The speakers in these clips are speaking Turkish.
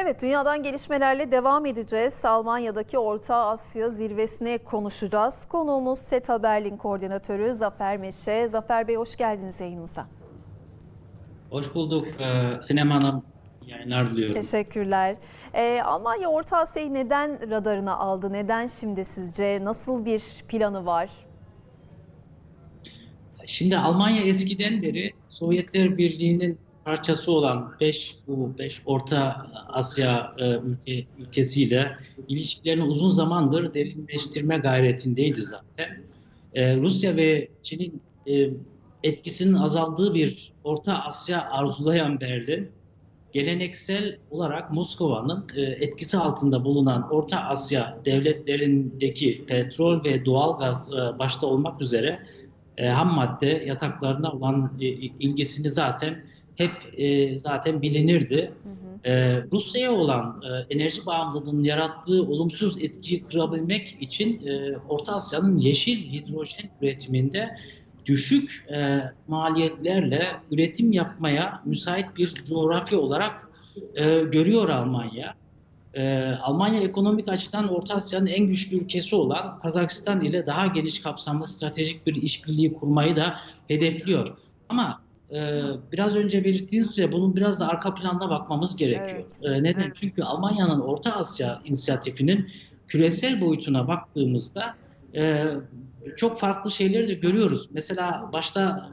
Evet, dünyadan gelişmelerle devam edeceğiz. Almanya'daki Orta Asya zirvesine konuşacağız. Konuğumuz SETA Berlin Koordinatörü Zafer Meşe. Zafer Bey hoş geldiniz yayınımıza. Hoş bulduk ee, Sinem Hanım. Yayınlar diliyorum. Teşekkürler. Ee, Almanya Orta Asya'yı neden radarına aldı? Neden şimdi sizce? Nasıl bir planı var? Şimdi Almanya eskiden beri Sovyetler Birliği'nin parçası olan 5 bu 5 Orta Asya e, ülke, ülkesiyle ilişkilerini uzun zamandır derinleştirme gayretindeydi zaten. E, Rusya ve Çin'in e, etkisinin azaldığı bir Orta Asya arzulayan Berlin, geleneksel olarak Moskova'nın e, etkisi altında bulunan Orta Asya devletlerindeki petrol ve doğalgaz e, başta olmak üzere e, ham madde yataklarına olan e, ilgisini zaten hep e, zaten bilinirdi. Hı hı. E, Rusya'ya olan e, enerji bağımlılığının yarattığı olumsuz etkiyi kırabilmek için e, Orta Asya'nın yeşil hidrojen üretiminde düşük e, maliyetlerle üretim yapmaya müsait bir coğrafya olarak e, görüyor Almanya. E, Almanya ekonomik açıdan Orta Asya'nın en güçlü ülkesi olan Kazakistan ile daha geniş kapsamlı stratejik bir işbirliği kurmayı da hedefliyor. Ama e, biraz önce belirttiğiniz üzere bunun biraz da arka planda bakmamız gerekiyor. Evet. E, neden? Çünkü Almanya'nın Orta Asya inisiyatifinin küresel boyutuna baktığımızda e, çok farklı şeyleri de görüyoruz. Mesela başta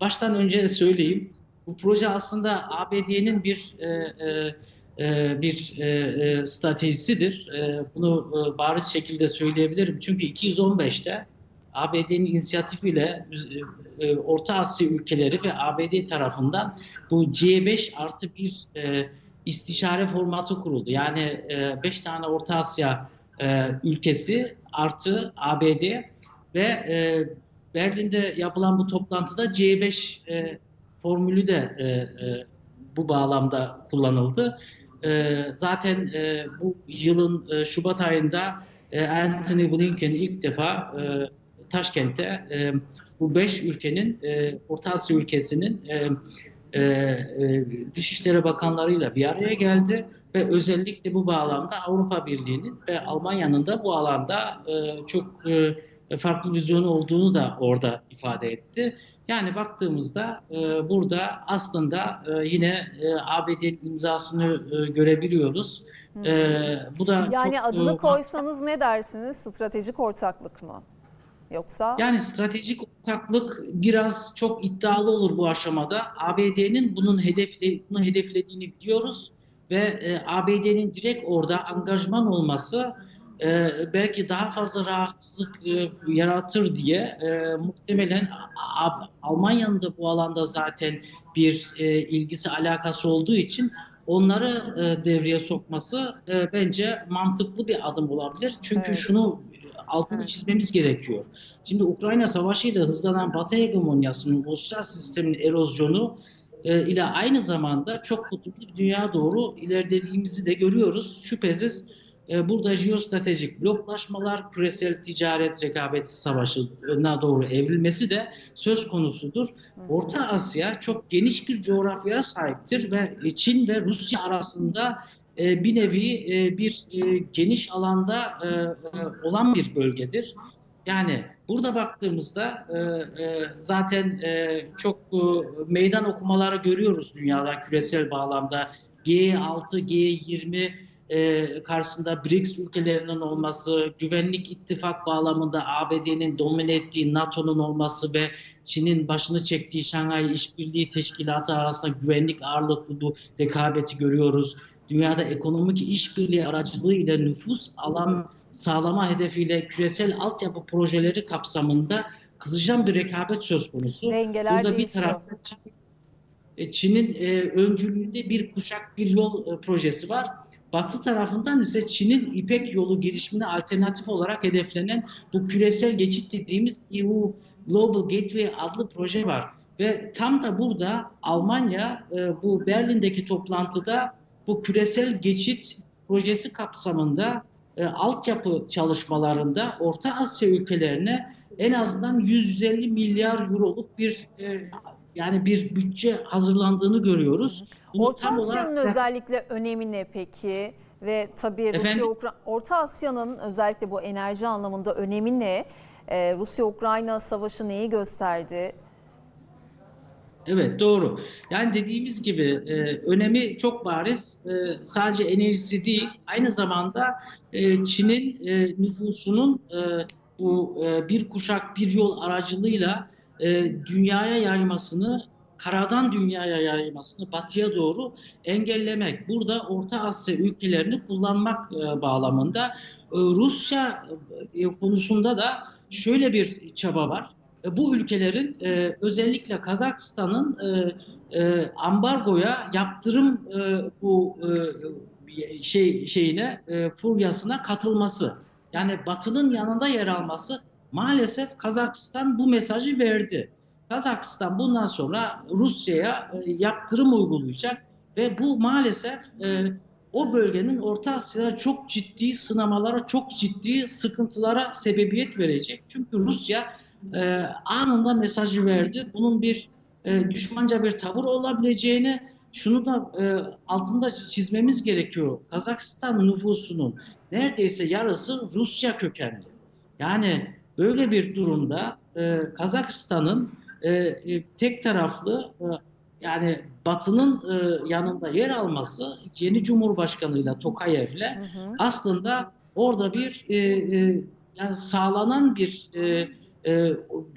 baştan önce söyleyeyim. Bu proje aslında ABD'nin bir e, e, e, bir e, e, stratejisidir. E, bunu e, bariz şekilde söyleyebilirim. Çünkü 215'te ABD'nin inisiyatifiyle e, e, Orta Asya ülkeleri ve ABD tarafından bu C5 artı bir e, istişare formatı kuruldu. Yani 5 tane Orta Asya e, ülkesi artı ABD ve e, Berlin'de yapılan bu toplantıda C5 e, formülü de e, e, bu bağlamda kullanıldı. E, zaten e, bu yılın e, Şubat ayında e, Anthony Blinken ilk defa e, Taşkent'te e, bu beş ülkenin, e, Orta Asya ülkesinin e, e, e, Dışişleri Bakanlarıyla bir araya geldi ve özellikle bu bağlamda Avrupa Birliği'nin ve Almanya'nın da bu alanda e, çok e, farklı vizyonu olduğunu da orada ifade etti. Yani baktığımızda e, burada aslında e, yine e, ABD'nin imzasını e, görebiliyoruz. E, bu da Yani çok, adını e, koysanız ne dersiniz? Stratejik ortaklık mı? Yoksa Yani stratejik ortaklık biraz çok iddialı olur bu aşamada. ABD'nin bunun hedefle, bunu hedeflediğini biliyoruz ve e, ABD'nin direkt orada angajman olması e, belki daha fazla rahatsızlık e, yaratır diye e, muhtemelen Almanya'nın da bu alanda zaten bir e, ilgisi alakası olduğu için onları e, devreye sokması e, bence mantıklı bir adım olabilir. Çünkü Evet. şunu altını Evet. çizmemiz gerekiyor. Şimdi Ukrayna Savaşı ile hızlanan Batı hegemonyasının uluslararası sistemin erozyonu e, ile aynı zamanda çok kutuplu bir dünya doğru ilerlediğimizi de görüyoruz. Şüphesiz e, burada jeostratejik bloklaşmalar, küresel ticaret rekabeti savaşına doğru evrilmesi de söz konusudur. Orta Asya çok geniş bir coğrafyaya sahiptir ve Çin ve Rusya arasında e, bir nevi e, bir e, geniş alanda olan bir bölgedir. Yani burada baktığımızda zaten çok meydan okumaları görüyoruz dünyada küresel bağlamda. G6, G20 e, karşısında BRICS ülkelerinin olması, güvenlik ittifak bağlamında ABD'nin domine ettiği NATO'nun olması ve Çin'in başını çektiği Şanghay İşbirliği Teşkilatı arasında güvenlik ağırlıklı bu rekabeti görüyoruz. Dünyada ekonomik işbirliği aracılığıyla nüfus alan sağlama hedefiyle küresel altyapı projeleri kapsamında kızışan bir rekabet söz konusu. dengeler Burada bir tarafta e, Çin'in e, öncülüğünde bir kuşak bir yol e, projesi var. Batı tarafından ise Çin'in İpek yolu girişimine alternatif olarak hedeflenen bu küresel geçit dediğimiz EU Global Gateway adlı proje var. Ve tam da burada Almanya e, bu Berlin'deki toplantıda bu küresel geçit projesi kapsamında e, altyapı çalışmalarında Orta Asya ülkelerine en azından 150 milyar euroluk bir e, yani bir bütçe hazırlandığını görüyoruz. Bunu Orta Asya'nın olarak- özellikle önemi ne peki? Ve tabii Rusya Efendim? Ukra- Orta Asya'nın özellikle bu enerji anlamında önemi ne? Ee, Rusya-Ukrayna savaşı neyi gösterdi? Evet doğru. Yani dediğimiz gibi e, önemi çok bariz. E, sadece enerjisi değil, aynı zamanda e, Çin'in e, nüfusunun e, bu e, bir kuşak bir yol aracılığıyla e, dünyaya yaymasını, karadan dünyaya yaymasını batıya doğru engellemek. Burada Orta Asya ülkelerini kullanmak e, bağlamında E, Rusya e, konusunda da şöyle bir çaba var. E, bu ülkelerin e, özellikle Kazakistan'ın e, e, ambargoya yaptırım e, bu e, şey şeyine e, furyasına katılması yani Batı'nın yanında yer alması maalesef Kazakistan bu mesajı verdi. Kazakistan bundan sonra Rusya'ya e, yaptırım uygulayacak ve bu maalesef e, o bölgenin Orta Asya'da çok ciddi sınamalara, çok ciddi sıkıntılara sebebiyet verecek. Çünkü Rusya e, anında mesajı verdi. Bunun bir e, düşmanca bir tavır olabileceğini, şunu da e, altında çizmemiz gerekiyor. Kazakistan nüfusunun neredeyse yarısı Rusya kökenli. Yani böyle bir durumda e, Kazakistan'ın e, e, tek taraflı e, yani Batı'nın e, yanında yer alması yeni Cumhurbaşkanıyla Tokayev'le aslında orada bir e, e, yani sağlanan bir e, e,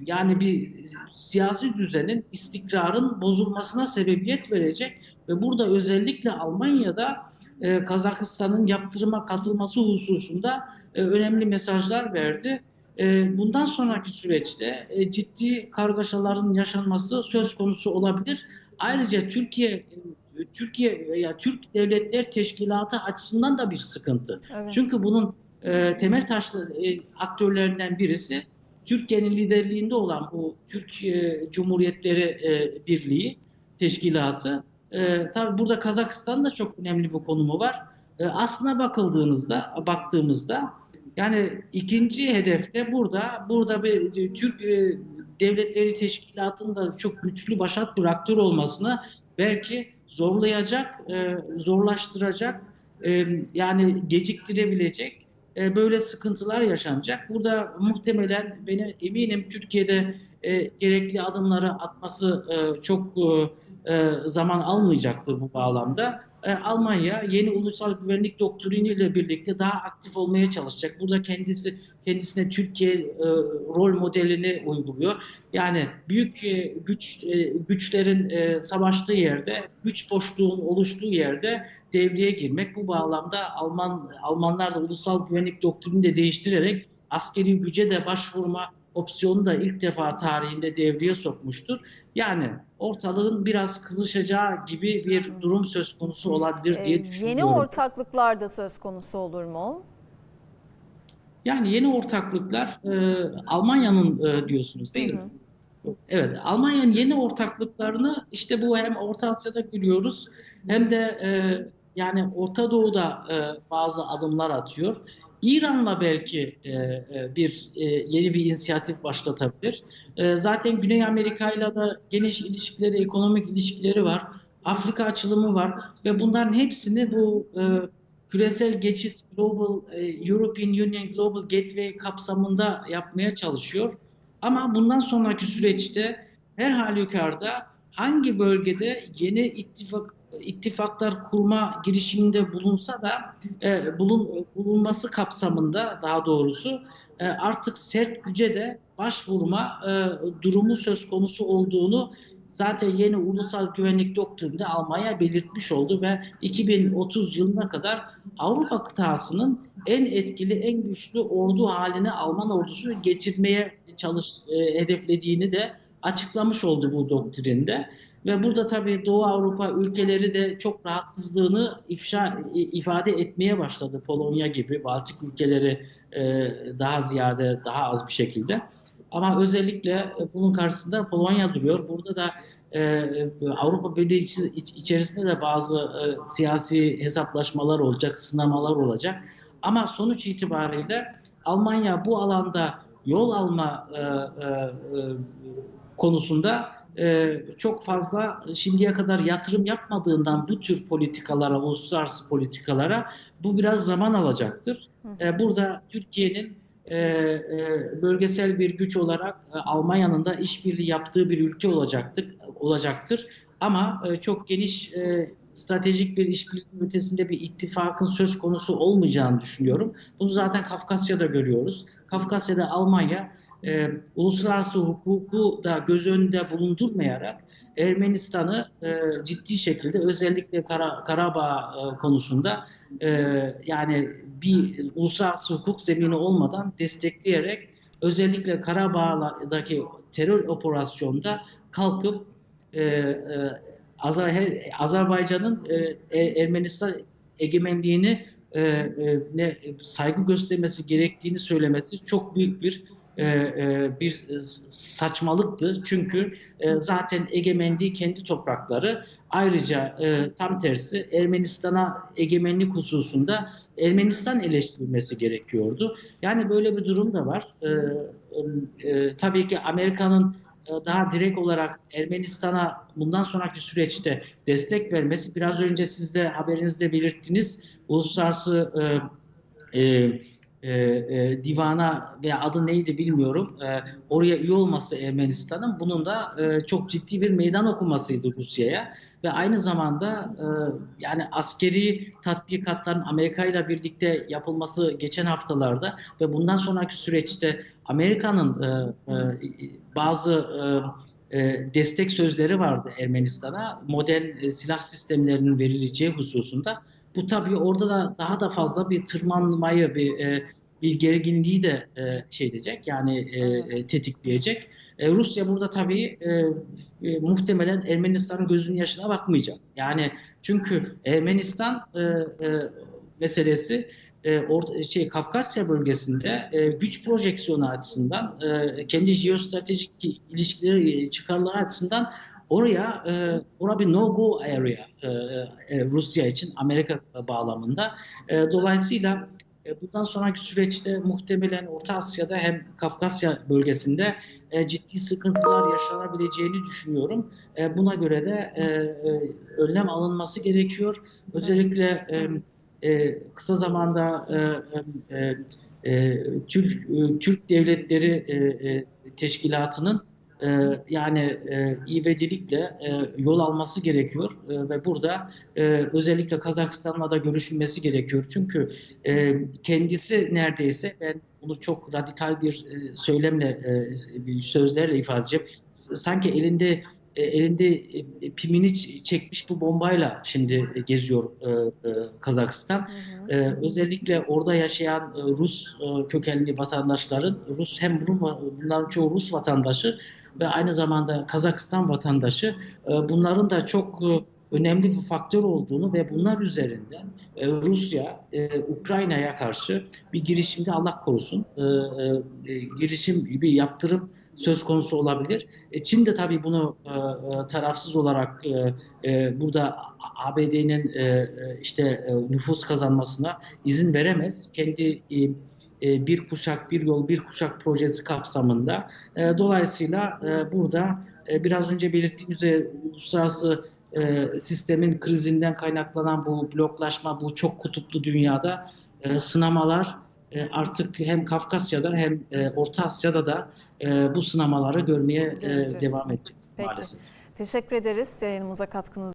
yani bir siyasi düzenin istikrarın bozulmasına sebebiyet verecek ve burada özellikle Almanya'da e, Kazakistan'ın yaptırıma katılması hususunda e, önemli mesajlar verdi. E, bundan sonraki süreçte e, ciddi kargaşaların yaşanması söz konusu olabilir. Ayrıca Türkiye Türkiye ya Türk Devletler Teşkilatı açısından da bir sıkıntı. Evet. Çünkü bunun e, temel taşlı e, aktörlerinden birisi Türkiye'nin liderliğinde olan bu Türk e, Cumhuriyetleri e, Birliği Teşkilatı. E, tabii burada Kazakistan'ın da çok önemli bir konumu var. E, aslına bakıldığınızda, baktığımızda yani ikinci hedefte burada burada bir e, Türk e, Devletleri Teşkilatı'nın da çok güçlü başat bir aktör olmasını belki zorlayacak, e, zorlaştıracak, e, yani geciktirebilecek e, böyle sıkıntılar yaşanacak. Burada muhtemelen benim eminim Türkiye'de e, gerekli adımları atması e, çok e, e, zaman almayacaktır bu bağlamda. E, Almanya yeni ulusal güvenlik doktriniyle birlikte daha aktif olmaya çalışacak. Burada kendisi kendisine Türkiye e, rol modelini uyguluyor. Yani büyük e, güç e, güçlerin e, savaştığı yerde, güç boşluğun oluştuğu yerde devreye girmek. Bu bağlamda Alman Almanlar da ulusal güvenlik doktrinini de değiştirerek askeri güce de başvurma opsiyonu da ilk defa tarihinde devreye sokmuştur. Yani ortalığın biraz kızışacağı gibi bir durum söz konusu olabilir diye Ee, düşünüyorum. yeni ortaklıklar da söz konusu olur mu? Yani yeni ortaklıklar e, Almanya'nın e, diyorsunuz değil Hı mi? Evet, Almanya'nın yeni ortaklıklarını işte bu hem Orta Asya'da görüyoruz hem de e, yani Orta Doğu'da e, bazı adımlar atıyor. İran'la belki e, e, bir e, yeni bir inisiyatif başlatabilir. E, zaten Güney Amerika'yla da geniş ilişkileri, ekonomik ilişkileri var. Afrika açılımı var ve bunların hepsini bu e, küresel geçit Global e, European Union Global Gateway kapsamında yapmaya çalışıyor. Ama bundan sonraki süreçte her halükarda hangi bölgede yeni ittifak ittifaklar kurma girişiminde bulunsa da e, bulun, bulunması kapsamında daha doğrusu e, artık sert güce de başvurma e, durumu söz konusu olduğunu zaten yeni ulusal güvenlik doktrininde Almanya belirtmiş oldu ve 2030 yılına kadar Avrupa kıtasının en etkili, en güçlü ordu haline Alman ordusunu getirmeye çalış e, hedeflediğini de açıklamış oldu bu doktrinde. Ve burada tabii Doğu Avrupa ülkeleri de çok rahatsızlığını ifşa ifade etmeye başladı. Polonya gibi, Baltık ülkeleri e, daha ziyade, daha az bir şekilde. Ama özellikle bunun karşısında Polonya duruyor. Burada da e, Avrupa Birliği içerisinde de bazı e, siyasi hesaplaşmalar olacak, sınamalar olacak. Ama sonuç itibariyle Almanya bu alanda yol alma e, konusunda e, çok fazla şimdiye kadar yatırım yapmadığından bu tür politikalara, uluslararası politikalara bu biraz zaman alacaktır. E, burada Türkiye'nin e, bölgesel bir güç olarak e, Almanya'nın da işbirliği yaptığı bir ülke olacaktır. olacaktır. Ama çok geniş stratejik bir işbirliğinin ötesinde bir ittifakın söz konusu olmayacağını düşünüyorum. Bunu zaten Kafkasya'da görüyoruz. Kafkasya'da Almanya e, uluslararası hukuku da göz önünde bulundurmayarak Ermenistan'ı e, ciddi şekilde özellikle Kara, Karabağ e, konusunda e, yani bir uluslararası hukuk zemini olmadan destekleyerek özellikle Karabağ'daki terör operasyonda kalkıp e, e, Azer- Azerbaycan'ın e, E- Ermenistan egemenliğini e, e, saygı göstermesi gerektiğini söylemesi çok büyük bir e, e, bir e, saçmalıktı. Çünkü zaten egemenliği kendi toprakları. Ayrıca tam tersi Ermenistan'a egemenlik hususunda Ermenistan eleştirilmesi gerekiyordu. Yani böyle bir durum da var. Tabii ki Amerika'nın daha direkt olarak Ermenistan'a bundan sonraki süreçte destek vermesi biraz önce siz de haberinizde belirttiniz uluslararası e, e, e, e, divana veya adı neydi bilmiyorum. E, oraya üye olması Ermenistan'ın bunun da e, çok ciddi bir meydan okumasıydı Rusya'ya. Ve aynı zamanda e, yani askeri tatbikatların Amerika ile birlikte yapılması geçen haftalarda ve bundan sonraki süreçte Amerika'nın e, e, bazı e, e, destek sözleri vardı Ermenistan'a. Modern e, silah sistemlerinin verileceği hususunda. Bu tabii orada da daha da fazla bir tırmanmayı, bir e, bir gerginliği de e, şey edecek yani e, Evet. e, tetikleyecek. E, Rusya burada tabii e, e, muhtemelen Ermenistan'ın gözünün yaşına bakmayacak. Yani çünkü Ermenistan e, e, meselesi e, orta, şey Kafkasya bölgesinde e, güç projeksiyonu açısından e, kendi jeostratejik ilişkileri e, çıkarları açısından oraya e, orada bir no-go area e, e, Rusya için Amerika bağlamında. E, dolayısıyla e, bundan sonraki süreçte muhtemelen Orta Asya'da hem Kafkasya bölgesinde e, ciddi sıkıntılar yaşanabileceğini düşünüyorum. Buna göre de önlem alınması gerekiyor. Özellikle kısa zamanda Türk Devletleri Teşkilatı'nın e, yani e, ivedilikle e, yol alması gerekiyor E, ve burada e, özellikle Kazakistan'la da görüşülmesi gerekiyor. Çünkü e, kendisi neredeyse ben bunu çok radikal bir e, söylemle, e, sözlerle ifade edeceğim. Sanki elinde e, elinde e, pimini ç- çekmiş bu bombayla şimdi geziyor e, e, Kazakistan. Hı hı. Özellikle orada yaşayan e, Rus e, kökenli vatandaşların, Rus hem Rum, bunların çoğu Rus vatandaşı ve aynı zamanda Kazakistan vatandaşı, e, bunların da çok e, önemli bir faktör olduğunu ve bunlar üzerinden e, Rusya, e, Ukrayna'ya karşı bir girişimde Allah korusun, e, e, girişim bir yaptırım söz konusu olabilir. E, Çin de tabii bunu e, e, tarafsız olarak e, e, burada ABD'nin e, e, işte e, nüfus kazanmasına izin veremez. Kendi e, e, bir kuşak bir yol bir kuşak projesi kapsamında. Dolayısıyla burada biraz önce belirttiğim üzere uluslararası sistemin krizinden kaynaklanan bu bloklaşma, bu çok kutuplu dünyada sınamalar e, artık hem Kafkasya'da hem e, Orta Asya'da da e, bu sınamaları görmeye e, devam edeceğiz Peki. maalesef. Teşekkür ederiz yayınımıza katkınız